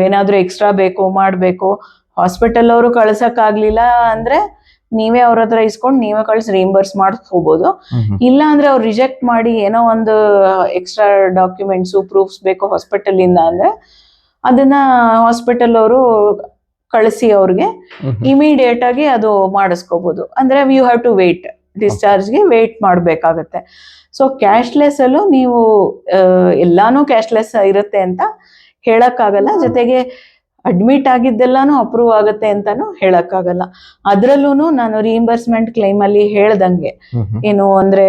ಏನಾದ್ರೂ ಎಕ್ಸ್ಟ್ರಾ ಬೇಕು ಮಾಡಬೇಕು ಹಾಸ್ಪಿಟಲ್ ಅವರು ಕಳ್ಸಕ್ ಆಗ್ಲಿಲ್ಲ ಅಂದ್ರೆ ನೀವೇ ಅವ್ರ ಹತ್ರ ಇಸ್ಕೊಂಡು ನೀವೇ ಕಳ್ಸಿ ರೀಂಬರ್ಸ್ ಮಾಡಿಸ್ಕೋಬೋದು ಇಲ್ಲ ಅಂದ್ರೆ ಅವ್ರು ರಿಜೆಕ್ಟ್ ಮಾಡಿ ಏನೋ ಒಂದು ಎಕ್ಸ್ಟ್ರಾ ಡಾಕ್ಯುಮೆಂಟ್ಸು ಪ್ರೂಫ್ಸ್ ಬೇಕು ಹಾಸ್ಪಿಟಲ್ ಇಂದ ಅಂದ್ರೆ ಅದನ್ನ ಹಾಸ್ಪಿಟಲ್ ಅವರು ಕಳಿಸಿ ಅವ್ರಿಗೆ. ಇಮಿಡಿಯೇಟ್ ಆಗಿ ಅದು ಮಾಡಿಸ್ಕೋಬಹುದು ಅಂದ್ರೆ ಯು ಹ್ಯಾವ್ ಟು ವೇಟ್ ಡಿಸ್ಚಾರ್ಜ್ಗೆ ವೇಟ್ ಮಾಡಬೇಕಾಗತ್ತೆ. ಸೊ ಕ್ಯಾಶ್ಲೆಸ್ ಅಲ್ಲೂ ನೀವು ಎಲ್ಲಾನು ಕ್ಯಾಶ್ಲೆಸ್ ಇರುತ್ತೆ ಅಂತ ಹೇಳಕ್ಕಾಗಲ್ಲ. ಜೊತೆಗೆ ಅಡ್ಮಿಟ್ ಆಗಿದ್ದೆಲ್ಲಾನು ಅಪ್ರೂವ್ ಆಗುತ್ತೆ ಅಂತಾನು ಹೇಳಕ್ಕಾಗಲ್ಲ. ಅದ್ರಲ್ಲೂ ನಾನು ರಿಇಂಬರ್ಸ್ಮೆಂಟ್ ಕ್ಲೈಮ್ ಅಲ್ಲಿ ಹೇಳ್ದಂಗೆ. ಏನು ಅಂದ್ರೆ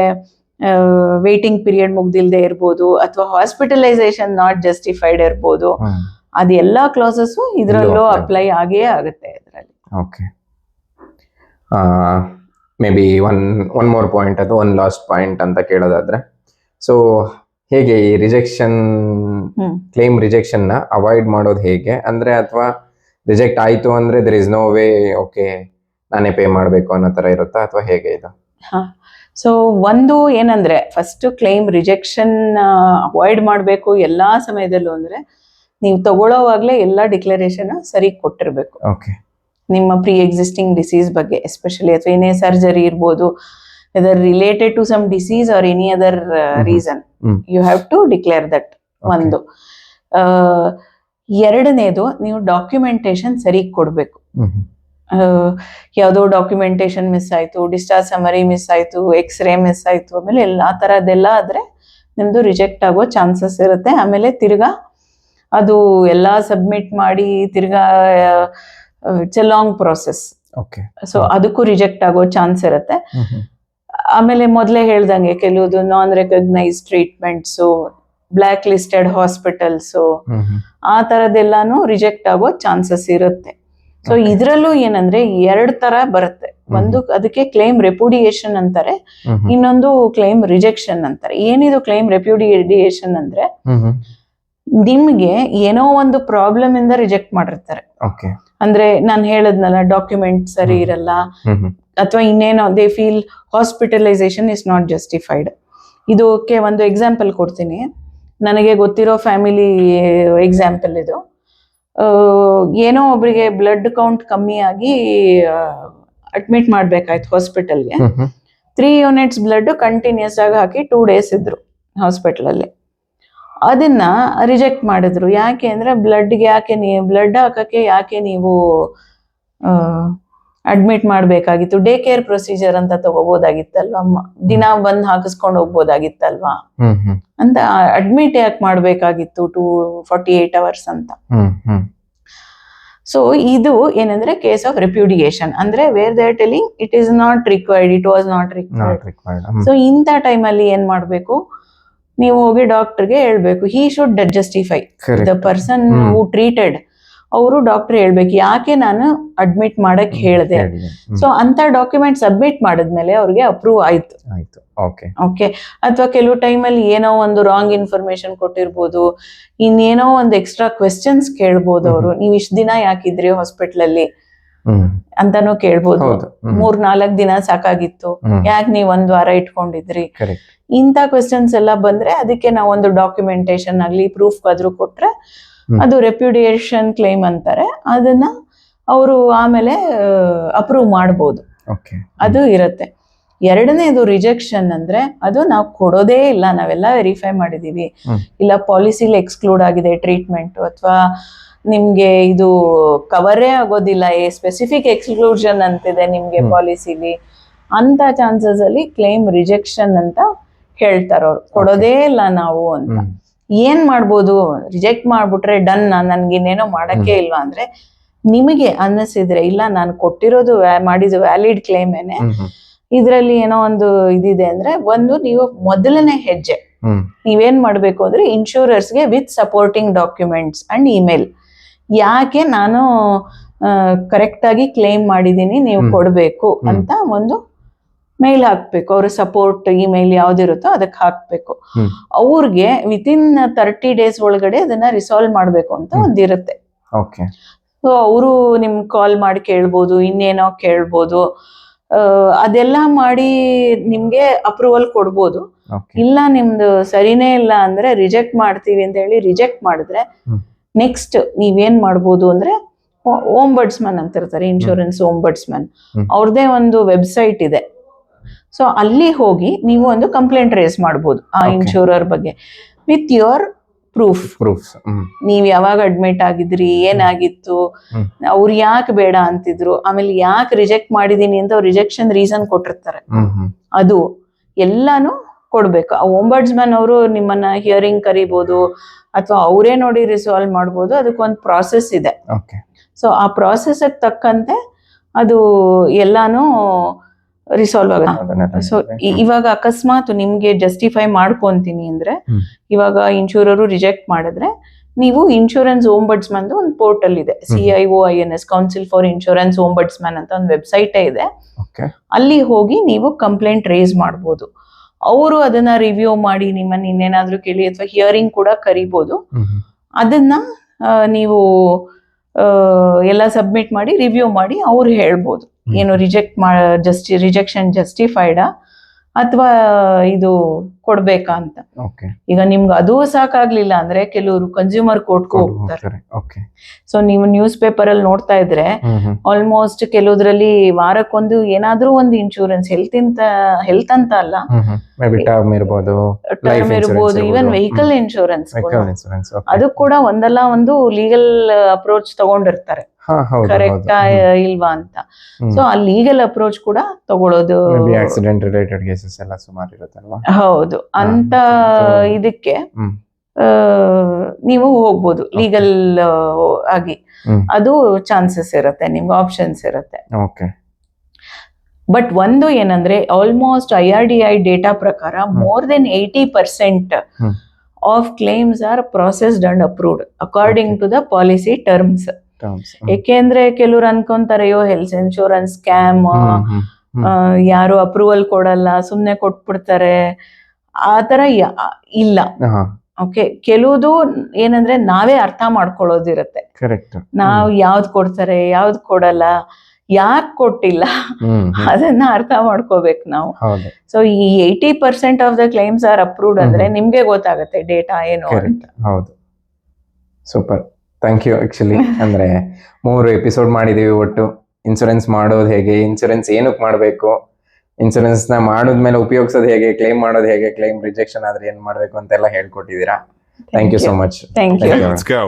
ವೇಟಿಂಗ್ ಪೀರಿಯಡ್ ಮುಗ್ದಿಲ್ದೆ ಇರ್ಬೋದು ಅಥವಾ ಹಾಸ್ಪಿಟಲೈಸೇಷನ್ ನಾಟ್ ಜಸ್ಟಿಫೈಡ್ ಇರ್ಬೋದು ಅದೆಲ್ಲ ಅದೆಲ್ಲಾ ಕ್ಲಾಸಸ್ ಇದ್ರಲ್ಲೂ ಅಪ್ಲೈ ಆಗೇ ಆಗುತ್ತೆ ಇದರಲ್ಲಿ. Okay maybe one one more point ಅದು ಒನ್ ಲಾಸ್ಟ್ ಪಾಯಿಂಟ್ ಅಂತ ಕೇಳೋದಾದ್ರೆ. ಸೊ ಹೇಗೆ ಈ ರಿಜೆಕ್ಷನ್ ಕ್ಲೇಮ್ ರಿಜೆಕ್ಷನ್ನ ಅವಾಯ್ಡ್ ಮಾಡೋದು ಹೇಗೆ? ಅಂದ್ರೆ ಅಥವಾ ರಿಜೆಕ್ಟ್ ಆಯ್ತು ಅಂದ್ರೆ there is no way okay ನಾನೇ ಪೇ ಮಾಡಬೇಕು ಅನ್ನೋ ತರ ಇರುತ್ತಾ? ಅಥವಾ ಹೇಗೆ ಇದು? ಸೊ ಒಂದು ಏನಂದ್ರೆ ಫಸ್ಟ್ ಕ್ಲೇಮ್ ರಿಜೆಕ್ಷನ್ ಅವಾಯ್ಡ್ ಮಾಡಬೇಕು ಎಲ್ಲಾ ಸಮಯದಲ್ಲೂ ಅಂದ್ರೆ ನೀವು ತಗೊಳ್ಳೋವಾಗ್ಲೇ ಎಲ್ಲಾ ಡಿಕ್ಲರೇಷನ್ ಸರಿ ಕೊಟ್ಟಿರ್ಬೇಕು. ಓಕೆ ನಿಮ್ಮ ಪ್ರೀ ಎಕ್ಸಿಸ್ಟಿಂಗ್ ಡಿಸೀಸ್ ಬಗ್ಗೆ ಎಸ್ಪೆಷಲಿ ಅಥವಾ ಏನೇ ಸರ್ಜರಿ ಇರ್ಬೋದು either related to some disease or any other reason. You have to declare that ಒಂದು. ಆ, ಎರಡನೇದು ನೀವು ಡಾಕ್ಯುಮೆಂಟೇಶನ್ ಸರಿ ಕೊಡಬೇಕು. ಯಾವುದೋ ಡಾಕ್ಯುಮೆಂಟೇಶನ್ ಮಿಸ್ ಆಯ್ತು ಡಿಸ್ಚಾರ್ಜ್ ಸಮರಿ ಮಿಸ್ ಆಯ್ತು ಎಕ್ಸ್ರೇ ಮಿಸ್ ಆಯ್ತು ಆಮೇಲೆ ಎಲ್ಲ ಆ ಥರದ್ದೆಲ್ಲ ಆದ್ರೆ ನಿಮ್ದು ರಿಜೆಕ್ಟ್ ಆಗೋ ಚಾನ್ಸಸ್ ಇರುತ್ತೆ. ಆಮೇಲೆ ತಿರ್ಗಾ ಅದು ಎಲ್ಲ ಸಬ್ಮಿಟ್ ಮಾಡಿ ತಿರ್ಗಾ it's a long process okay so ಅದಕ್ಕೂ ರಿಜೆಕ್ಟ್ ಆಗೋ ಚಾನ್ಸ್ ಇರುತ್ತೆ. ಆಮೇಲೆ ಮೊದಲೇ ಹೇಳ್ದಂಗೆ ಕೆಲವುದು non recognize treatments blacklisted hospitals ಆ ತರದೆಲ್ಲಾನು ರಿಜೆಕ್ಟ್ ಆಗೋ ಚಾನ್ಸಸ್ ಇರುತ್ತೆ. ಸೊ. ಇದ್ರಲ್ಲೂ ಏನಂದ್ರೆ ಎರಡ್ ತರ ಬರುತ್ತೆ. ಒಂದು ಅದಕ್ಕೆ ಕ್ಲೈಮ್ ರೆಪ್ಯುಡಿಯೇಷನ್ ಅಂತಾರೆ ಇನ್ನೊಂದು ಕ್ಲೈಮ್ ರಿಜೆಕ್ಷನ್ ಅಂತಾರೆ. ಏನಿದು ಕ್ಲೈಮ್ ರೆಪ್ಯುಡಿಯೇಷನ್ ಅಂದ್ರೆ ನಿಮ್ಗೆ ಏನೋ ಒಂದು ಪ್ರಾಬ್ಲಮ್ ಇಂದ ರಿಜೆಕ್ಟ್ ಮಾಡಿರ್ತಾರೆ. ಅಂದ್ರೆ ನಾನು ಹೇಳದ್ನಲ್ಲ ಡಾಕ್ಯುಮೆಂಟ್ ಸರಿ ಇರಲ್ಲ ಅಥವಾ ಇನ್ನೇನೋ they feel hospitalization is not justified ಇದಕ್ಕೆ ಒಂದು ಎಕ್ಸಾಂಪಲ್ ಕೊಡ್ತೀನಿ. ನನಗೆ ಗೊತ್ತಿರೋ ಫ್ಯಾಮಿಲಿ ಎಕ್ಸಾಂಪಲ್ ಇದು. ಏನೋ ಒಬ್ರಿಗೆ ಬ್ಲಡ್ ಕೌಂಟ್ ಕಮ್ಮಿ ಆಗಿ ಅಡ್ಮಿಟ್ ಮಾಡ್ಬೇಕಾಯ್ತು ಹಾಸ್ಪಿಟಲ್ಗೆ ತ್ರೀ ಯೂನಿಟ್ಸ್ ಬ್ಲಡ್ ಕಂಟಿನ್ಯೂಸ್ ಆಗಿ ಹಾಕಿ ಟೂ ಡೇಸ್ ಇದ್ರು ಹಾಸ್ಪಿಟ್ಲಲ್ಲಿ ಅದನ್ನ ರಿಜೆಕ್ಟ್ ಮಾಡಿದ್ರು. ಯಾಕೆ ಅಂದ್ರೆ ಬ್ಲಡ್ಗೆ ಯಾಕೆ ನೀವು ಬ್ಲಡ್ ಹಾಕಕ್ಕೆ ಯಾಕೆ ನೀವು ಅಡ್ಮಿಟ್ ಮಾಡಬೇಕಾಗಿತ್ತು. ಡೇ ಕೇರ್ ಪ್ರೊಸೀಜರ್ ಅಂತ ತಗೋಬೋದಾಗಿತ್ತಲ್ವಾ? ದಿನ ಬಂದು ಹಾಕಿಸ್ಕೊಂಡು ಹೋಗ್ಬೋದಾಗಿತ್ತಲ್ವಾ? ಅಂತ ಅಡ್ಮಿಟ್ ಯಾಕೆ ಮಾಡಬೇಕಾಗಿತ್ತು? ಟು ಫಾರ್ಟಿ ಏಟ್ ಅವರ್ಸ್ ಅಂತ ಸೊ ಇದು ಏನಂದ್ರೆ ಕೇಸ್ ಆಫ್ ರೆಪ್ಯುಡಿಯೇಷನ್ ಅಂದ್ರೆ where they telling it is not required it was not required so ಇಂಥ ಟೈಮಲ್ಲಿ ಏನ್ ಮಾಡ್ಬೇಕು? ನೀವು ಹೋಗಿ ಡಾಕ್ಟರ್ಗೆ ಹೇಳ್ಬೇಕು he should justify the person. Who treated ಅವರು ಡಾಕ್ಟರ್ ಹೇಳ್ಬೇಕು. ಯಾಕೆ ನಾನು ಅಡ್ಮಿಟ್ ಮಾಡಕ್ ಹೇಳ್ದೆ? ಸೊ ಅಂತ ಡಾಕ್ಯುಮೆಂಟ್ ಸಬ್ಮಿಟ್ ಮಾಡಿದ್ಮೇಲೆ ಅವ್ರಿಗೆ ಅಪ್ರೂವ್ ಆಯ್ತು. ಓಕೆ ಓಕೆ ಅಥವಾ ಕೆಲವು ಟೈಮಲ್ಲಿ ಏನೋ ಒಂದು ರಾಂಗ್ ಇನ್ಫಾರ್ಮೇಶನ್ ಕೊಟ್ಟಿರ್ಬೋದು. ಇನ್ನೇನೋ ಒಂದು ಎಕ್ಸ್ಟ್ರಾ ಕ್ವೆಶನ್ಸ್ ಕೇಳ್ಬೋದು ಅವರು. ನೀವು ಇಷ್ಟು ದಿನ ಯಾಕಿದ್ರಿ ಹಾಸ್ಪಿಟ್ಲಲ್ಲಿ ಅಲ್ಲಿ? ಅಂತಾನು ಕೇಳ್ಬೋದು. ಮೂರ್ ನಾಲ್ಕ್ ದಿನ ಸಾಕಾಗಿತ್ತು. ಯಾಕೆ ನೀವ್ ಒಂದ್ ವಾರ ಇಟ್ಕೊಂಡಿದ್ರಿ? ಇಂಥ ಕ್ವೆಶನ್ಸ್ ಎಲ್ಲ ಬಂದ್ರೆ ಅದಕ್ಕೆ ನಾವೊಂದು ಒಂದು ಡಾಕ್ಯುಮೆಂಟೇಶನ್ ಆಗ್ಲಿ ಪ್ರೂಫ್ ಆದ್ರೂ ಕೊಟ್ರೆ. ಅದು ರೆಪ್ಯುಡಿಯೇಷನ್ ಕ್ಲೈಮ್ ಅಂತಾರೆ. ಅದನ್ನ ಅವರು ಆಮೇಲೆ ಅಪ್ರೂವ್ ಮಾಡ್ಬೋದು. ಅದು ಇರುತ್ತೆ. ಎರಡನೇದು ರಿಜೆಕ್ಷನ್ ಅಂದ್ರೆ ಅದು ನಾವು ಕೊಡೋದೇ ಇಲ್ಲ. ನಾವೆಲ್ಲ ವೆರಿಫೈ ಮಾಡಿದೀವಿ. ಇಲ್ಲ ಪಾಲಿಸಿಲಿ ಎಕ್ಸ್ಕ್ಲೂಡ್ ಆಗಿದೆ ಟ್ರೀಟ್ಮೆಂಟ್ ಅಥವಾ ನಿಮ್ಗೆ ಇದು ಕವರೇ ಆಗೋದಿಲ್ಲ. ಎ ಸ್ಪೆಸಿಫಿಕ್ ಎಕ್ಸ್ಕ್ಲೂಷನ್ ಅಂತಿದೆ ನಿಮ್ಗೆ. ಪಾಲಿಸಿಲಿ ಅಂತ ಚಾನ್ಸಸ್ ಅಲ್ಲಿ ಕ್ಲೈಮ್ ರಿಜೆಕ್ಷನ್ ಅಂತ ಹೇಳ್ತಾರ ಅವ್ರು. ಕೊಡೋದೇ ಇಲ್ಲ ನಾವು ಅಂತ. ಏನ್ ಮಾಡ್ಬೋದು? ರಿಜೆಕ್ಟ್ ಮಾಡ್ಬಿಟ್ರೆ ಡನ್ ನನ್ಗೆ ಇನ್ನೇನೋ ಮಾಡಕ್ಕೆ ಇಲ್ವಾ ಅಂದ್ರೆ ನಿಮಗೆ ಅನ್ನಿಸಿದ್ರೆ ಇಲ್ಲ ನಾನು ಕೊಟ್ಟಿರೋದು ಮಾಡಿದ ವ್ಯಾಲಿಡ್ ಕ್ಲೇಮ್ ಏನೆ ಇದ್ರಲ್ಲಿ ಏನೋ ಒಂದು ಇದಿದೆ ಅಂದ್ರೆ ಒಂದು ನೀವು ಮೊದಲನೇ ಹೆಜ್ಜೆ ನೀವೇನ್ ಮಾಡ್ಬೇಕು ಅಂದ್ರೆ ಇನ್ಶೂರರ್ಸ್ಗೆ with supporting documents and email ಯಾಕೆ ನಾನು ಕರೆಕ್ಟ್ ಆಗಿ ಕ್ಲೇಮ್ ಮಾಡಿದೀನಿ ನೀವು ಕೊಡ್ಬೇಕು ಅಂತ ಒಂದು ಮೇಲ್ ಹಾಕ್ಬೇಕು ಅವ್ರ ಸಪೋರ್ಟ್ ಇಮೇಲ್ ಯಾವ್ದಿರುತ್ತೋ ಅದಕ್ಕೆ ಹಾಕ್ಬೇಕು. ಅವ್ರಿಗೆ ವಿತಿನ್ ತರ್ಟಿ ಡೇಸ್ ಒಳಗಡೆ ಅದನ್ನ ರಿಸಾಲ್ವ್ ಮಾಡ್ಬೇಕು ಅಂತ ಒಂದಿರುತ್ತೆ. ಓಕೆ ಸೊ ಅವರು ನಿಮ್ ಕಾಲ್ ಮಾಡಿ ಕೇಳ್ಬೋದು ಇನ್ನೇನೋ ಕೇಳ್ಬೋದು. ಅದೆಲ್ಲ ಮಾಡಿ ನಿಮ್ಗೆ ಅಪ್ರೂವಲ್ ಕೊಡ್ಬೋದು. ಇಲ್ಲ ನಿಮ್ದು ಸರಿನೇ ಇಲ್ಲ ಅಂದ್ರೆ ರಿಜೆಕ್ಟ್ ಮಾಡ್ತೀವಿ ಅಂತ ಹೇಳಿ ರಿಜೆಕ್ಟ್ ಮಾಡಿದ್ರೆ. ನೆಕ್ಸ್ಟ್ ನೀವೇನ್ ಮಾಡ್ಬೋದು ಅಂದ್ರೆ ಓಂಬಡ್ಸ್ಮನ್ ಅಂತ ಇರ್ತಾರೆ ಇನ್ಶೂರೆನ್ಸ್ ಓಂಬಡ್ಸ್ಮನ್. ಅವ್ರದೇ ಒಂದು ವೆಬ್ಸೈಟ್ ಇದೆ. ಸೊ ಅಲ್ಲಿ ಹೋಗಿ ನೀವು ಒಂದು ಕಂಪ್ಲೇಂಟ್ ರೇಸ್ ಮಾಡ್ಬೋದು ಆ ಇನ್ಶೂರರ್ ಬಗ್ಗೆ. ವಿತ್ ಯುವರ್ ಪ್ರೂಫ್ ಪ್ರೂಫ್ ನೀವ್ ಯಾವಾಗ ಅಡ್ಮಿಟ್ ಆಗಿದ್ರಿ ಏನಾಗಿತ್ತು. ಅವ್ರು ಯಾಕೆ ಬೇಡ ಅಂತಿದ್ರು ಆಮೇಲೆ ಯಾಕೆ ರಿಜೆಕ್ಟ್ ಮಾಡಿದೀನಿ ಅಂತ ಅವ್ರು ರಿಜೆಕ್ಷನ್ ರೀಸನ್ ಕೊಟ್ಟಿರ್ತಾರೆ. ಅದು ಎಲ್ಲಾನು ಕೊಡ್ಬೇಕು. ಆ ಓಂಬಡ್ಸ್ಮನ್ ಅವರು ನಿಮ್ಮನ್ನ ಹಿಯರಿಂಗ್ ಕರಿಬೋದು ಅಥವಾ ಅವರೇ ನೋಡಿ ರಿಸಾಲ್ವ್ ಮಾಡ್ಬೋದು ಅದಕ್ಕೊಂದು ಪ್ರಾಸೆಸ್ ಇದೆ. ಸೊ ಆ ಪ್ರಾಸೆಸ್ ತಕ್ಕಂತೆ ಅದು ಎಲ್ಲಾನು ರಿಸಾಲ್ವ್ ಆಗುತ್ತೆ ಸೊ ಇವಾಗ ಅಕಸ್ಮಾತ್ ನಿಮ್ಗೆ ಜಸ್ಟಿಫೈ ಮಾಡ್ಕೊಂತೀನಿ ಅಂದ್ರೆ. ಇವಾಗ ಇನ್ಶೂರರು ರಿಜೆಕ್ಟ್ ಮಾಡಿದ್ರೆ ನೀವು ಇನ್ಶೂರೆನ್ಸ್ ಓಂಬಡ್ಸ್ಮನ್ ಒಂದು ಪೋರ್ಟಲ್ ಇದೆ. C I O I N S council for insurance ombudsman ಅಂತ ಒಂದು ವೆಬ್ಸೈಟ್ ಇದೆ. ಅಲ್ಲಿ ಹೋಗಿ ನೀವು ಕಂಪ್ಲೇಂಟ್ ರೇಸ್ ಮಾಡ್ಬೋದು. ಅವರು ಅದನ್ನ ರಿವ್ಯೂ ಮಾಡಿ ನಿಮ್ಮನ್ನ ಇನ್ನೇನಾದ್ರೂ ಕೇಳಿ ಅಥವಾ ಹಿಯರಿಂಗ್ ಕೂಡ ಹ್ಮ್. ಅದನ್ನ ನೀವು ಎಲ್ಲ ಸಬ್ಮಿಟ್ ಮಾಡಿ ರಿವ್ಯೂ ಮಾಡಿ ಅವ್ರು ಹೇಳ್ಬೋದು. ಏನು ರಿಜೆಕ್ಟ್ ಮಾ ಜಸ್ಟಿ ರಿಜೆಕ್ಷನ್ ಜಸ್ಟಿಫೈಡಾ ಅಥವಾ ಇದು ಕೊಡ್ಬೇಕಾ ಅಂತ. ಈಗ ನಿಮ್ಗೆ ಅದು ಸಾಕಾಗ್ಲಿಲ್ಲ ಅಂದ್ರೆ ಕೆಲವರು ಕನ್ಸ್ಯೂಮರ್ ಕೋರ್ಟ್ಗೂ ಹೋಗ್ತಾರೆ. ಸೊ ನೀವು ನ್ಯೂಸ್ ಪೇಪರ್ ಅಲ್ಲಿ ನೋಡ್ತಾ ಇದ್ರೆ ಆಲ್ಮೋಸ್ಟ್ ಕೆಲವುದ್ರಲ್ಲಿ ವಾರಕ್ಕೊಂದು ಏನಾದ್ರೂ ಒಂದು ಇನ್ಶೂರೆನ್ಸ್ ಹೆಲ್ತ್ ಅಂತ ಹೆಲ್ತ್ ಅಂತ ಅಲ್ಲ. ಟರ್ಮ್ ಇರ್ಬೋದು ಇವನ್ ವೆಹಿಕಲ್ ಇನ್ಶೂರೆನ್ಸ್ ಅದು ಕೂಡ ಒಂದಲ್ಲ ಒಂದು ಲೀಗಲ್ ಅಪ್ರೋಚ್ ತಗೊಂಡಿರ್ತಾರೆ. ಹಾ ಹೌದು ಕರೆಕ್ಟ್ ಇಲ್ವಾ ಅಂತ. ಸೊ ಆ ಲೀಗಲ್ ಅಪ್ರೋಚ್ ಕೂಡ ತಗೊಳ್ಳೋದು ಆಕ್ಸಿಡೆಂಟ್ ರಿಲೇಟೆಡ್ ಕೇಸಸ್ ಎಲ್ಲ ಸುಮಾರು ಇರುತ್ತಲ್ವಾ? ಹೌದು. ಅಂತ ಇದಕ್ಕೆ ನೀವು ಹೋಗ್ಬೋದು ಲೀಗಲ್ ಆಗಿ. ಅದು ಚಾನ್ಸಸ್ ಇರುತ್ತೆ ನಿಮ್ಗೆ ಆಪ್ಷನ್ಸ್ ಇರುತ್ತೆ. ಓಕೆ ಬಟ್ ಒಂದು ಏನಂದ್ರೆ almost I R D I data ಪ್ರಕಾರ more than eighty percent. Of claims are processed and approved according to the policy terms ಏಕೆಂದ್ರೆ ಕೆಲವ್ರು ಅನ್ಕೊಂತಾರೆ ಅಯ್ಯೋ ಹೆಲ್ತ್ ಇನ್ಶೂರೆನ್ಸ್ ಸ್ಕ್ಯಾಮ್ ಯಾರು ಅಪ್ರೂವಲ್ ಕೊಡಲ್ಲ ಸುಮ್ನೆ ಕೊಟ್ಬಿಡ್ತಾರೆ. ಆ ತರ ಇಲ್ಲ. ಓಕೆ ಕೆಲವುದು ಏನಂದ್ರೆ ನಾವೇ ಅರ್ಥ ಮಾಡ್ಕೊಳ್ಳೋದಿರತ್ತೆ. ಕರೆಕ್ಟ್ ನಾವ್ ಯಾವ್ದು ಕೊಡ್ತಾರೆ ಯಾವ್ದ್ ಕೊಡಲ್ಲ ಯಾಕ್ ಕೊಟ್ಟಿಲ್ಲ. ಅದನ್ನ ಅರ್ಥ ಮಾಡ್ಕೋಬೇಕು ನಾವು. ಸೊ ಈ eighty percent of the claims are approved ಅಂದ್ರೆ ನಿಮ್ಗೆ ಗೊತ್ತಾಗುತ್ತೆ ಡೇಟಾ ಏನು ಅಂತ. ಹೌದು. ಸೂಪರ್ ಥ್ಯಾಂಕ್ ಯು ಆಕ್ಚುಲಿ ಅಂದ್ರೆ ಮೂರು ಎಪಿಸೋಡ್ ಮಾಡಿದೀವಿ ಒಟ್ಟು. ಇನ್ಸೂರೆನ್ಸ್ ಮಾಡೋದು ಹೇಗೆ ಇನ್ಸೂರೆನ್ಸ್ ಏನಕ್ಕೆ ಮಾಡಬೇಕು? ಇನ್ಸೂರೆನ್ಸ್ನ ಮಾಡಿದ್ಮೇಲೆ ಉಪಯೋಗಿಸೋದು ಹೇಗೆ ಕ್ಲೈಮ್ ಮಾಡೋದು ಹೇಗೆ ಕ್ಲೈಮ್ ರಿಜೆಕ್ಷನ್ ಆದ್ರೆ ಏನ್ ಮಾಡಬೇಕು ಅಂತೆಲ್ಲ ಹೇಳ್ಕೊಟ್ಟಿದ್ದೀರಾ. Thank you so much thank you Let's go.